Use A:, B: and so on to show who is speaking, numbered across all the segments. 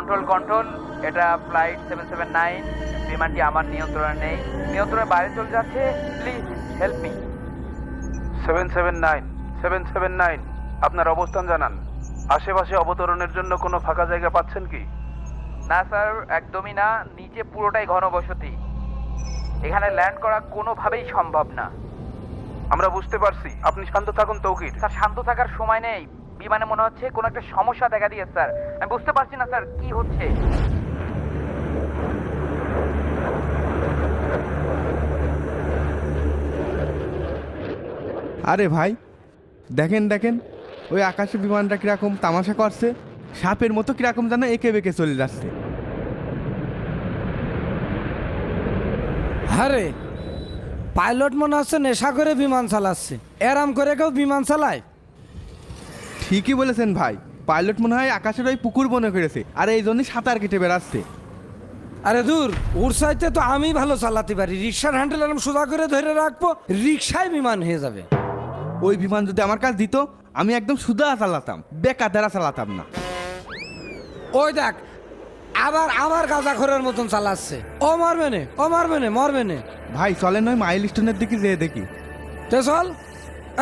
A: Control control এটা flight seven seven nine বিমানটি আমার নিয়ন্ত্রণে নেই। নিয়ন্ত্রণের বাইরে চলে যাচ্ছে please help me
B: seven seven nine seven seven nine আপনার অবস্থান জানান। আশেপাশে অবতরণের জন্য কোনো ফাঁকা জায়গা পাচ্ছেন কি?
A: না স্যার একদমই না। নিচে পুরোটাই ঘনবসতি। এখানে ল্যান্ড করা কোনোভাবেই সম্ভব না।
B: আমরা বুঝতে পারছি। আপনি শান্ত থাকুন তৌকির।
A: স্যার শান্ত থাকার সময় নেই। বিমানে মনে হচ্ছে কোনো একটা সমস্যা দেখা দিয়েছে স্যার। আমি বুঝতে পারছি না স্যার কি হচ্ছে।
C: আরে ভাই দেখেন দেখেন ওই আকাশে বিমানটা কীরকম তামাশা করছে সাপের মতো কীরকম যেন এঁকে বেঁকে চলে যাচ্ছে।
D: আরে পাইলট মনে হচ্ছে নেশা করে বিমান চালাচ্ছে। এরাম করে কেউ বিমান চালায়?
C: ঠিকই বলেছেন ভাই। পাইলট মনে হয় আকাশের ওই পুকুর মনে করেছে আর এই জন্যই সাঁতার কেটে বেড়াচ্ছে।
D: আরে দূর ওর সাইতে তো আমি ভালো চালাতে পারি। রিক্সার হ্যান্ডেল এরম সোজা করে ধরে রাখব রিক্সায় বিমান হয়ে যাবে।
C: ওই বিমান যদি আমার কাছে দিত আমি একদম সুদা চালাতাম বেকার বেকাদারা চালাতাম না।
D: ওই দেখ আবার আবার গাঁজা খোরের মতন চালাচ্ছে। ও মারবে নে ও মারবে নে মরবে নে।
C: ভাই চলেন ওই মাইল স্টোনের দিকে যেয়ে দেখি।
D: তো চল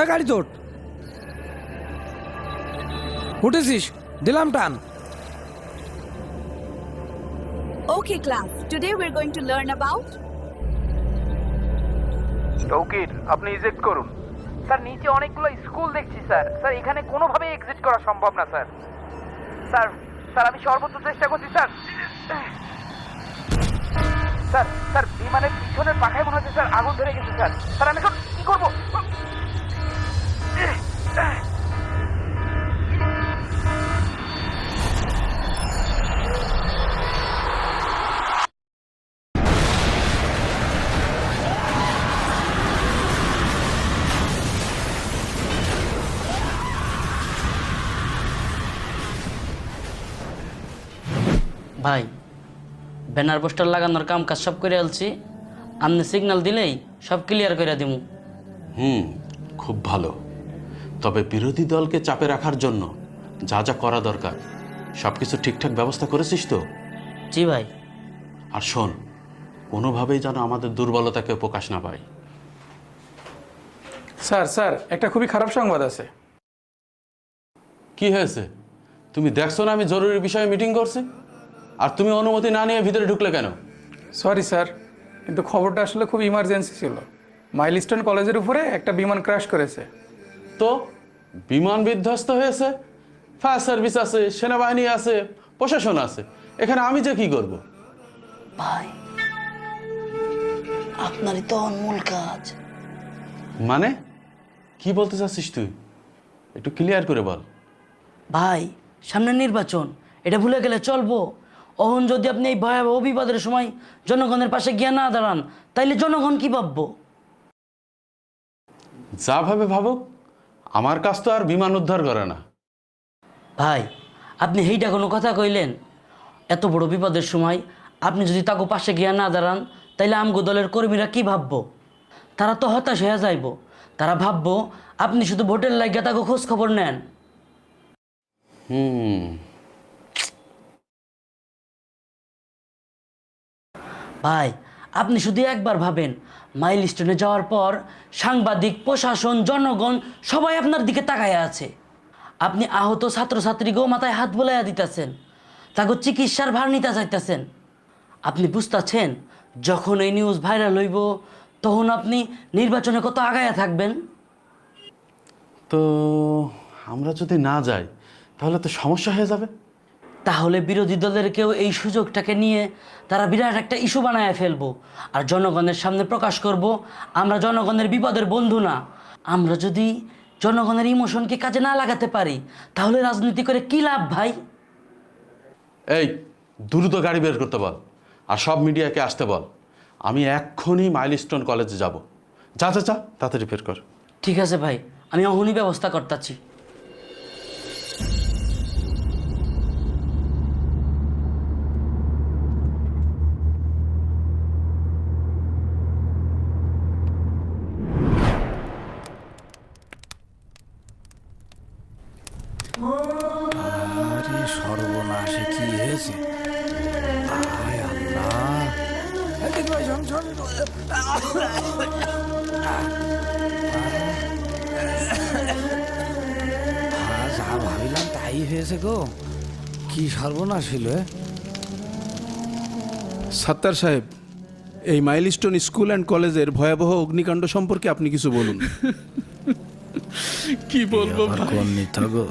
D: এই গাড়ি তোট উঠেছিস? দিলাম টান।
E: Okay, class. Today we're going to learn about
B: Tauqir আপনি ইজেক্ট করুন।
A: স্যার নিচে অনেকগুলো স্কুল দেখছি স্যার। স্যার এখানে কোনোভাবেই এক্সিট করা সম্ভব না স্যার। স্যার স্যার আমি সর্বোচ্চ চেষ্টা করছি স্যার। স্যার স্যার বিমানের পিছনের পাখায় মনে হচ্ছে স্যার আগুন ধরে গেছে স্যার। স্যার আমি এখন কি করব?
F: ভাই ব্যানার পোস্টার লাগানোর কাম কাজ সব করে আলছি। আপনি সিগন্যাল দিলেই সব ক্লিয়ার করে দিব
G: হুম খুব ভালো। তবে বিরোধী দলকে চাপে রাখার জন্য যা যা করা দরকার সব কিছু ঠিকঠাক ব্যবস্থা করেছিস তো?
F: জি ভাই।
G: আর শোন কোনোভাবেই যেন আমাদের দুর্বলতাকে প্রকাশ না পায়।
H: স্যার স্যার একটা খুবই খারাপ সংবাদ আছে।
G: কি হয়েছে? তুমি দেখছ না আমি জরুরি বিষয়ে মিটিং করছি? আর তুমি অনুমতি না নিয়ে ভিতরে ঢুকলে কেন?
H: সরি স্যার কিন্তু খবরটা আসলে খুব ইমার্জেন্সি ছিল। মাইলস্টোন কলেজের উপরে একটা বিমান ক্র্যাশ করেছে।
G: তো? বিমান বিধ্বস্ত হয়েছে? ফায়ার সার্ভিস আছে সেনাবাহিনী আছে প্রশাসন আছে। এখানে আমি যে কি করব?
F: ভাই আপনারই তো অনমূল কাজ।
G: মানে? কি বলতে চাচ্ছিস তুই? একটু ক্লিয়ার করে বল।
F: ভাই সামনে নির্বাচন। এটা ভুলে গেলে চলবো। অহন যদি আপনি এই ভয়াবহ বিপদের সময় জনগণের পাশে গিয়ে না দাঁড়ান তাইলে জনগণ কি ভাববো?
G: যা ভাবে ভাবুক আমার কাজ তো আর বিমান উদ্ধার করে না।
F: ভাই আপনি হেইটা কোনো কথা কইলেন? এত বড় বিপদের সময় আপনি যদি তাকে পাশে গিয়া না দাঁড়ান তাইলে আমগো দলের কর্মীরা কি ভাববো? তারা তো হতাশ হয়ে যাইব। তারা ভাববো আপনি শুধু ভোটের লাগিয়া তাকে খোঁজ খবর নেন।
G: হুম।
F: ভাই, আপনি শুধু একবার ভাবেন মাইল স্টোনে যাওয়ার পর সাংবাদিক, প্রশাসন, জনগণ সবাই আপনার দিকে তাকায় আছে। আপনি আহত ছাত্রছাত্রীকেও মাথায় হাত বোলাইয়া দিতেছেন, তাকে চিকিৎসার ভার নিতে চাইতেছেন। আপনি বুঝতেছেন, যখন এই নিউজ ভাইরাল হইব, তখন আপনি নির্বাচনে কত আগায়া থাকবেন?
G: তো আমরা যদি না যাই, তাহলে তো সমস্যা হয়ে যাবে।
F: তাহলে বিরোধী দলেরকেও এই সুযোগটাকে নিয়ে তারা বিরাট একটা ইস্যু বানায় ফেলব। আর জনগণের সামনে প্রকাশ করব আমরা জনগণের বিপদের বন্ধু না। আমরা যদি জনগণের ইমোশনকে কাজে না লাগাতে পারি তাহলে রাজনীতি করে কি লাভ ভাই?
G: এই দ্রুত গাড়ি বের করতে বল আর সব মিডিয়াকে আসতে বল। আমি এক্ষুনি মাইলস্টোন কলেজে যাব। যা যা যা তাড়াতাড়ি বের কর।
F: ঠিক আছে ভাই আমি অহনি ব্যবস্থা করতেছি।
D: যা ভাবিলাম তাই হয়েছে গো। কি সর্বনাশ হইল?
B: সাত্তার সাহেব এই মাইলস্টোন স্কুল অ্যান্ড কলেজের ভয়াবহ অগ্নিকাণ্ড সম্পর্কে আপনি কিছু বলুন।
I: কি বলব
D: গো?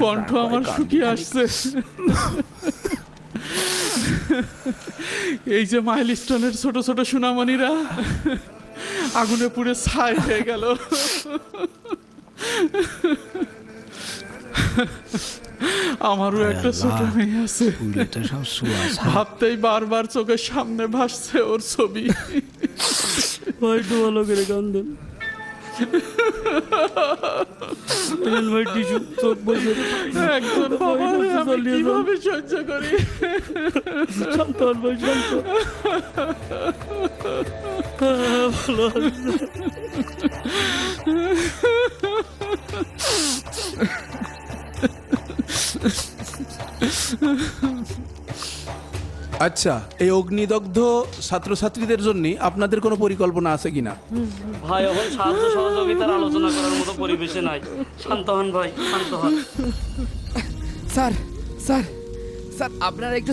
I: কণ্ঠ আমার শুকিয়ে আসছে। এই যে মাইলস্টোনের ছোট ছোট সুনামণিরা আগুনে পুড়ে ছাই হয়ে গেল। আমারও একটা ছোট মেয়ে আছে। ভাবতেই বারবার চোখের সামনে ভাসছে ওর ছবি।
F: একটু ভালো করে কান্দন ভাই টিস্যু চোখ বসে।
I: একজন বাবা আমি কীভাবে সহ্য করি?
F: শান্ত হন ভাই শান্ত ভালো
B: আচ্ছা এই অগ্নিদগ্ধ ছাত্রছাত্রীদের জন্য আপনাদের কোনো পরিকল্পনা আছে কিনা?
F: ভাই এখন সাহায্য সহযোগিতার আলোচনা করার মতো পরিবেশে নাই। শান্ত হন ভাই শান্ত হন।
J: স্যার স্যার স্যার আপনারা একটু